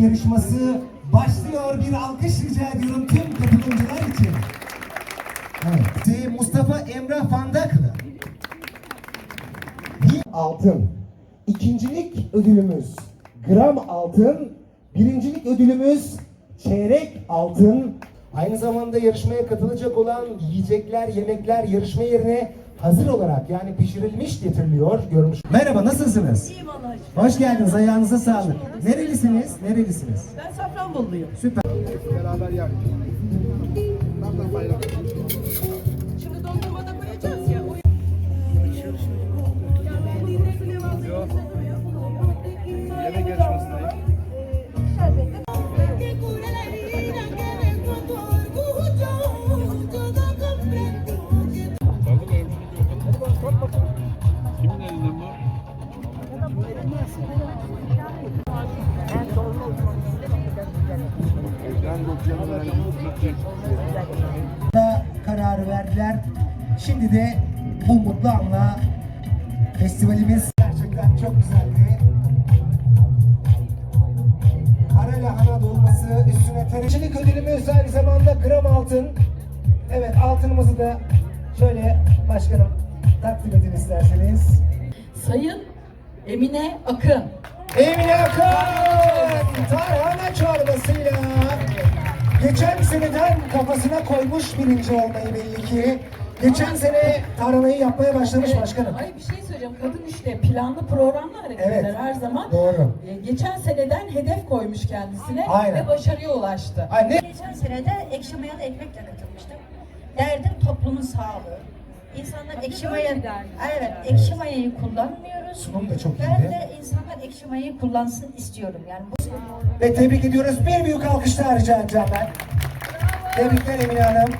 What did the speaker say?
yarışması başlıyor. Bir alkış rica ediyorum tüm katılımcılar için. Evet. Mustafa Emrah Fandaklı. altın. İkincilik ödülümüz gram altın. Birincilik ödülümüz çeyrek altın. Aynı zamanda yarışmaya katılacak olan yiyecekler, yemekler yarışma yerine hazır olarak yani pişirilmiş getiriliyor. Görmüş. Merhaba nasılsınız? İyi vallahi. Hoş geldiniz. Ayağınıza sağlık. Nerelisiniz? Nerelisiniz? Ben Safranboluluyum. Süper. Şimdi da kararı verdiler. Şimdi de bu mutlu anla festivalimiz gerçekten çok güzeldi. Kara lahana dolması üstüne terecilik ödülümüz aynı zamanda gram altın. Evet altınımızı da şöyle başkanım takdim edin isterseniz. Sayın Emine Akın. Emine Akın tarhana çorbasıyla geçen seneden kafasına koymuş birinci olmayı belli ki. Geçen sene tarhanayı yapmaya başlamış başkanım. Ay bir şey söyleyeceğim. Kadın işte planlı programlı hareket Evet, eder her zaman. doğru. Ee, geçen seneden hedef koymuş kendisine Aynen. ve başarıya ulaştı. Ay ne? Geçen sene de ekşi mayalı ekmekle katılmıştım. Derdim toplumun sağlığı. İnsanlar ekşi maya, evet, ekşi mayayı kullanmıyoruz. Sunum da çok Ben iyiydi. de insanlar ekşi mayayı kullansın istiyorum. Yani bu Ve tebrik ediyoruz. Bir büyük alkışlar rica edeceğim ben. Tebrikler Emine Hanım.